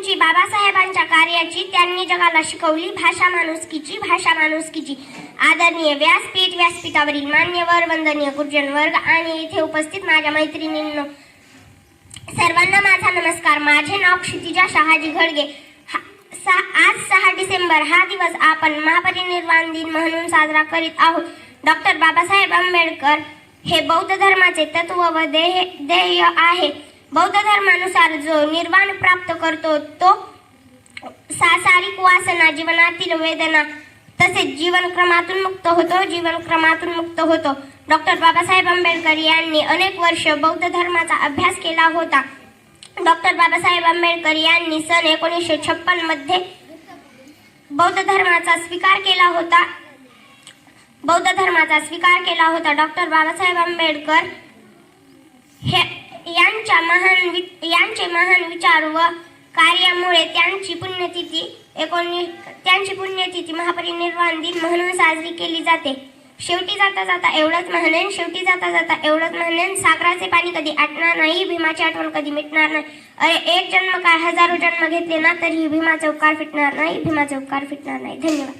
उंची बाबासाहेबांच्या कार्याची त्यांनी जगाला शिकवली भाषा माणुसकीची भाषा माणुसकीची. आदरणीय व्यासपीठ व्यासपीठावरील मान्यवर वंदनीय गुरुजन वर्ग आणि इथे उपस्थित माझ्या मैत्रिणींनो सर्वांना माझा नमस्कार. माझे नाव क्षितिजा शहाजी घडगे. हा- सा- आज सहा डिसेंबर हा दिवस आपण महापरिनिर्वाण दिन म्हणून साजरा करीत आहोत. डॉक्टर बाबासाहेब आंबेडकर हे बौद्ध धर्माचे तत्व व ध्येय ध्येय आहे. बौद्ध धर्मानुसार जो निर्वाण प्राप्त करतो तो सासारिक वासना जीवनातील वेदना तसेच जीवनक्रमातून मुक्त होतो जीवनक्रमातून मुक्त होतो. डॉक्टर बाबासाहेब आंबेडकर यांनी अनेक वर्ष बौद्ध धर्माचा अभ्यास केला होता. डॉक्टर बाबासाहेब आंबेडकर यांनी सन एकोणीसशे छप्पनमध्ये बौद्ध धर्माचा स्वीकार केला होता. बौद्ध धर्माचा स्वीकार केला होता. डॉक्टर बाबासाहेब आंबेडकर हे यांच्या महान यांचे महान विचार व कार्यामुळे त्यांची पुण्यतिथी एकोणीस त्यांची पुण्यतिथी महापरिनिर्वाण दिन म्हणून साजरी केली जाते. शेवटी जाता जाता एवढंच म्हणेन शेवटी जाता जाता एवढंच म्हणेन सागराचे पाणी कधी आटणार नाही भीमाची आठवण कधी मिटणार नाही. अरे एक जन्म काय हजारो जन्म घेतले ना तरी भीमाचे उपकार फिटणार नाही भीमाचे उपकार फिटणार नाही. धन्यवाद.